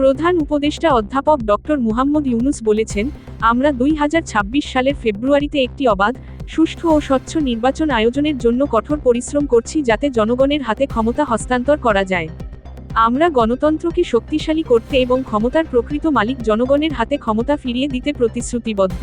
প্রধান উপদেষ্টা অধ্যাপক ডক্টর মুহাম্মদ ইউনুস বলেছেন, আমরা দুই হাজার ছাব্বিশ সালের ফেব্রুয়ারিতে একটি অবাধ, সুষ্ঠু ও স্বচ্ছ নির্বাচন আয়োজনের জন্য কঠোর পরিশ্রম করছি যাতে জনগণের হাতে ক্ষমতা হস্তান্তর করা যায়। আমরা গণতন্ত্রকে শক্তিশালী করতে এবং ক্ষমতার প্রকৃত মালিক জনগণের হাতে ক্ষমতা ফিরিয়ে দিতে প্রতিশ্রুতিবদ্ধ।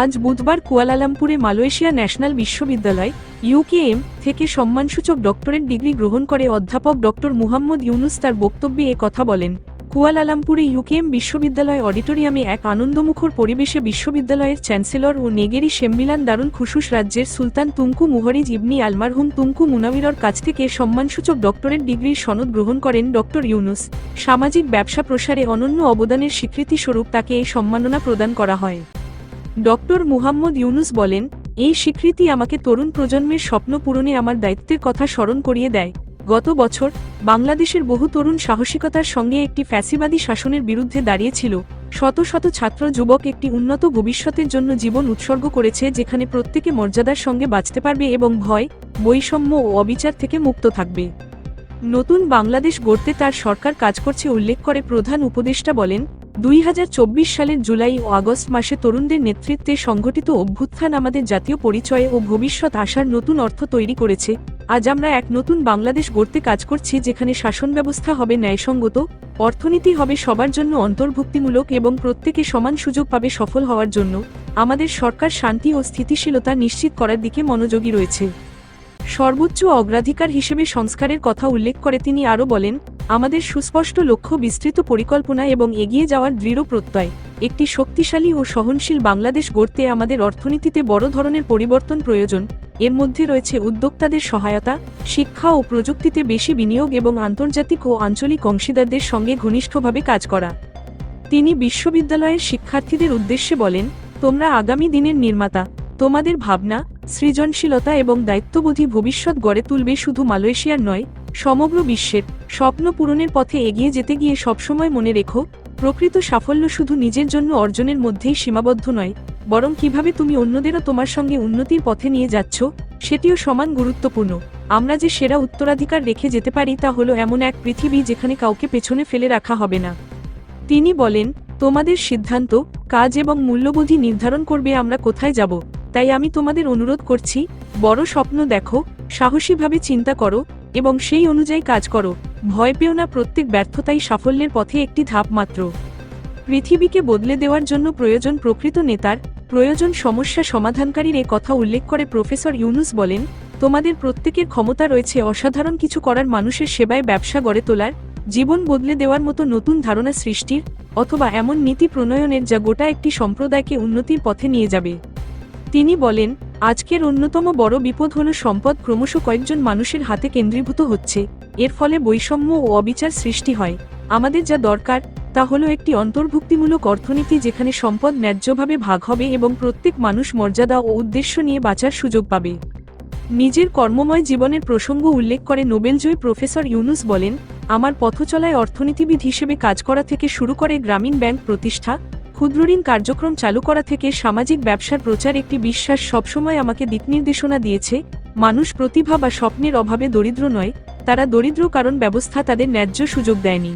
আজ বুধবার কুয়ালালামপুরে মালয়েশিয়া ন্যাশনাল বিশ্ববিদ্যালয়, ইউকেএম থেকে সম্মানসূচক ডক্টরেট ডিগ্রি গ্রহণ করে অধ্যাপক ডক্টর মুহাম্মদ ইউনুস তার বক্তব্যে এ কথা বলেন। কুয়ালালামপুরে ইউকেএম বিশ্ববিদ্যালয় অডিটোরিয়ামে এক আনন্দমুখর পরিবেশে বিশ্ববিদ্যালয়ের চ্যান্সেলর ও নেগেরি শেম্বিলান দারুণ খুশুস রাজ্যের সুলতান তুঙ্কু মুহরিজ ইবনি আলমারহুম তুঙ্কু মুনাবিরর কাছ থেকে সম্মানসূচক ডক্টরেট ডিগ্রির সনদ গ্রহণ করেন ডক্টর ইউনুস। সামাজিক ব্যবসা প্রসারে অনন্য অবদানের স্বীকৃতিস্বরূপ তাকে এই সম্মাননা প্রদান করা হয়। ডক্টর মুহাম্মদ ইউনুস বলেন, এই স্বীকৃতি আমাকে তরুণ প্রজন্মের স্বপ্ন পূরণে আমার দায়িত্বের কথা স্মরণ করিয়ে দেয়। গত বছর বাংলাদেশের বহু তরুণ সাহসিকতার সঙ্গে একটি ফ্যাসিবাদী শাসনের বিরুদ্ধে দাঁড়িয়েছিল। শত শত ছাত্র, যুবক একটি উন্নত ভবিষ্যতের জন্য জীবন উৎসর্গ করেছে যেখানে প্রত্যেকে মর্যাদার সঙ্গে বাঁচতে পারবে এবং ভয়, বৈষম্য ও অবিচার থেকে মুক্ত থাকবে। নতুন বাংলাদেশ গড়তে তার সরকার কাজ করছে উল্লেখ করে প্রধান উপদেষ্টা বলেন, দুই হাজার চব্বিশ সালের জুলাই ও আগস্ট মাসে তরুণদের নেতৃত্বে সংঘটিত অভ্যুত্থান আমাদের জাতীয় পরিচয়ে ও ভবিষ্যৎ আশার নতুন অর্থ তৈরি করেছে। আজ আমরা এক নতুন বাংলাদেশ গড়তে কাজ করছি যেখানে শাসন ব্যবস্থা হবে ন্যায়সঙ্গত, অর্থনীতি হবে সবার জন্য অন্তর্ভুক্তিমূলক এবং প্রত্যেকে সমান সুযোগ পাবে সফল হওয়ার জন্য, আমাদের সরকার শান্তি ও স্থিতিশীলতা নিশ্চিত করার দিকে মনোযোগী রয়েছে। সর্বোচ্চ অগ্রাধিকার হিসেবে সংস্কারের কথা উল্লেখ করে তিনি আরও বলেন, আমাদের সুস্পষ্ট লক্ষ্য বিস্তৃত পরিকল্পনা এবং এগিয়ে যাওয়ার দৃঢ় প্রত্যয়, একটি শক্তিশালী ও সহনশীল বাংলাদেশ গড়তে আমাদের অর্থনীতিতে বড় ধরনের পরিবর্তন প্রয়োজন এর মধ্যে রয়েছে উদ্যোক্তাদের সহায়তা, শিক্ষা ও প্রযুক্তিতে বেশি বিনিয়োগ এবং আন্তর্জাতিক ও আঞ্চলিক অংশীদারদের সঙ্গে ঘনিষ্ঠভাবে কাজ করা। তিনি বিশ্ববিদ্যালয়ের শিক্ষার্থীদের উদ্দেশ্যে বলেন, তোমরা আগামী দিনের নির্মাতা, তোমাদের ভাবনা, সৃজনশীলতা এবং দায়িত্ববোধী ভবিষ্যৎ গড়ে তুলবে শুধু মালয়েশিয়ার নয়, সমগ্র বিশ্বের স্বপ্ন পূরণের পথে এগিয়ে যেতে গিয়ে সবসময় মনে রেখো, প্রকৃত সাফল্য শুধু নিজের জন্য অর্জনের মধ্যেই সীমাবদ্ধ নয় বরং কীভাবে তুমি অন্যদেরও তোমার সঙ্গে উন্নতির পথে নিয়ে যাচ্ছ, সেটিও সমান গুরুত্বপূর্ণ। আমরা যে সেরা উত্তরাধিকার রেখে যেতে পারি তা হলো এমন এক পৃথিবী যেখানে কাউকে পেছনে ফেলে রাখা হবে না। তিনি বলেন, তোমাদের সিদ্ধান্ত, কাজ এবং মূল্যবোধই নির্ধারণ করবে আমরা কোথায় যাব। তাই আমি তোমাদের অনুরোধ করছি, বড় স্বপ্ন দেখো, সাহসীভাবে চিন্তা করো, এবং সেই অনুযায়ী কাজ করো। ভয় পেও না প্রত্যেক ব্যর্থতাই সাফল্যের পথে একটি ধাপ মাত্র। পৃথিবীকে বদলে দেওয়ার জন্য প্রয়োজন প্রকৃত নেতার, প্রয়োজন সমস্যা সমাধানকারীর এ কথা উল্লেখ করে প্রফেসর ইউনুস বলেন, তোমাদের প্রত্যেকের ক্ষমতা রয়েছে অসাধারণ কিছু করার মানুষের সেবায় ব্যবসা গড়ে তোলার, জীবন বদলে দেওয়ার মতো নতুন ধারণা সৃষ্টির, অথবা এমন নীতি প্রণয়নের যা গোটা একটি সম্প্রদায়কে উন্নতির পথে নিয়ে যাবে। তিনি বলেন, আজকের অন্যতম বড় বিপদ হল সম্পদ ক্রমশ কয়েকজন মানুষের হাতে কেন্দ্রীভূত হচ্ছে। এর ফলে বৈষম্য ও অবিচার সৃষ্টি হয়। আমাদের যা দরকার, তা হলো একটি অন্তর্ভুক্তিমূলক অর্থনীতি যেখানে সম্পদ ন্যায্যভাবে ভাগ হবে এবং প্রত্যেক মানুষ মর্যাদা ও উদ্দেশ্য নিয়ে বাঁচার সুযোগ পাবে। নিজের কর্মময় জীবনের প্রসঙ্গ উল্লেখ করে নোবেলজয়ী প্রফেসর ইউনুস বলেন, আমার পথচলায় অর্থনীতিবিদ হিসেবে কাজ করা থেকে শুরু করে গ্রামীণ ব্যাংক প্রতিষ্ঠা ক্ষুদ্রঋণ কার্যক্রম চালু করা থেকে সামাজিক ব্যবসার প্রচার একটি বিশ্বাস সবসময় আমাকে দিকনির্দেশনা দিয়েছে, মানুষ প্রতিভা বা স্বপ্নের অভাবে দরিদ্র নয় তারা দরিদ্র কারণ ব্যবস্থা তাদের ন্যায্য সুযোগ দেয়নি।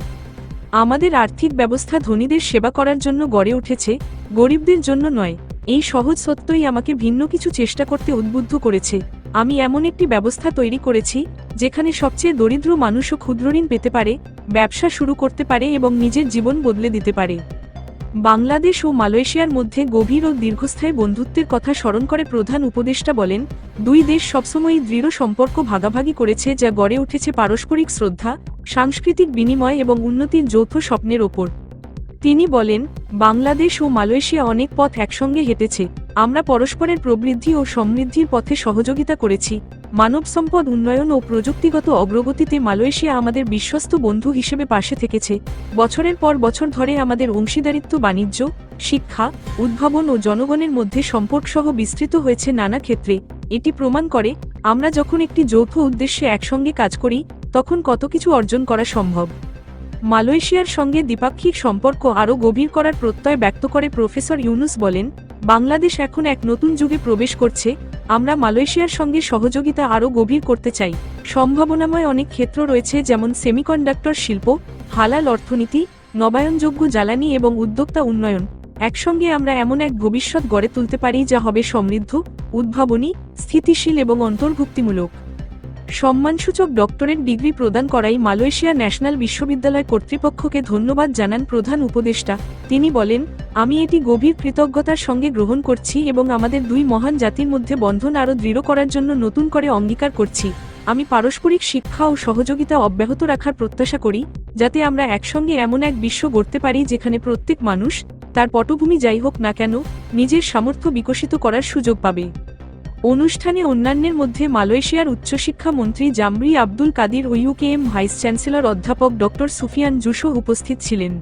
আমাদের আর্থিক ব্যবস্থা ধনীদের সেবা করার জন্য গড়ে উঠেছে, গরিবদের জন্য নয়। এই সহজ সত্যই আমাকে ভিন্ন কিছু চেষ্টা করতে উদ্বুদ্ধ করেছে। আমি এমন একটি ব্যবস্থা তৈরি করেছি, যেখানে সবচেয়ে দরিদ্র মানুষও ক্ষুদ্রঋণ পেতে পারে, ব্যবসা শুরু করতে পারে এবং নিজের জীবন বদলে দিতে পারে। বাংলাদেশ ও মালয়েশিয়ার মধ্যে গভীর ও দীর্ঘস্থায়ী বন্ধুত্বের কথা স্মরণ করে প্রধান উপদেষ্টা বলেন, দুই দেশ সবসময়ই দৃঢ় সম্পর্ক ভাগাভাগি করেছে যা গড়ে উঠেছে পারস্পরিক শ্রদ্ধা, সাংস্কৃতিক বিনিময় এবং উন্নতির যৌথ স্বপ্নের ওপর। তিনি বলেন, বাংলাদেশ ও মালয়েশিয়া অনেক পথ একসঙ্গে হেঁটেছে। আমরা পরস্পরের প্রবৃদ্ধি ও সমৃদ্ধির পথে সহযোগিতা করেছি। মানব সম্পদ উন্নয়ন ও প্রযুক্তিগত অগ্রগতিতে মালয়েশিয়া আমাদের বিশ্বস্ত বন্ধু হিসেবে পাশে থেকেছে। বছরের পর বছর ধরে আমাদের অংশীদারিত্ব, বাণিজ্য, শিক্ষা, উদ্ভাবন ও জনগণের মধ্যে সম্পর্ক সহ বিস্তৃত হয়েছে নানা ক্ষেত্রে। এটি প্রমাণ করে, আমরা যখন একটি যৌথ উদ্দেশ্যে একসঙ্গে কাজ করি, তখন কত কিছু অর্জন করা সম্ভব। মালয়েশিয়ার সঙ্গে দ্বিপাক্ষিক সম্পর্ক আরও গভীর করার প্রত্যয় ব্যক্ত করে প্রফেসর ইউনুস বলেন বাংলাদেশ এখন এক নতুন যুগে প্রবেশ করছে, আমরা মালয়েশিয়ার সঙ্গে সহযোগিতা আরও গভীর করতে চাই। সম্ভাবনাময় অনেক ক্ষেত্র রয়েছে যেমন সেমিকন্ডাক্টর শিল্প, হালাল অর্থনীতি, নবায়নযোগ্য জ্বালানি এবং উদ্যোক্তা উন্নয়ন। একসঙ্গে আমরা এমন এক ভবিষ্যৎ গড়ে তুলতে পারি যা হবে সমৃদ্ধ, উদ্ভাবনী, স্থিতিশীল এবং অন্তর্ভুক্তিমূলক। সম্মানসূচক ডক্টরেট ডিগ্রি প্রদান করাই মালয়েশিয়া ন্যাশনাল বিশ্ববিদ্যালয় কর্তৃপক্ষকে ধন্যবাদ জানান প্রধান উপদেষ্টা। তিনি বলেন, আমি এটি গভীর কৃতজ্ঞতার সঙ্গে গ্রহণ করছি এবং আমাদের দুই মহান জাতির মধ্যে বন্ধন আরও দৃঢ় করার জন্য নতুন করে অঙ্গীকার করছি। আমি পারস্পরিক শিক্ষা ও সহযোগিতা অব্যাহত রাখার প্রত্যাশা করি, যাতে আমরা একসঙ্গে এমন এক বিশ্ব গড়তে পারি যেখানে প্রত্যেক মানুষ তার পটভূমি যাই হোক না কেন নিজের সামর্থ্য বিকশিত করার সুযোগ পাবে। অনুষ্ঠানে অন্যান্যের মধ্যে মালয়েশিয়ার উচ্চশিক্ষা মন্ত্রী জামরি আব্দুল কাদির ও ইউকেএম ভাইস চ্যান্সেলর অধ্যাপক ডক্টর সুফিয়ান জুসো উপস্থিত ছিলেন।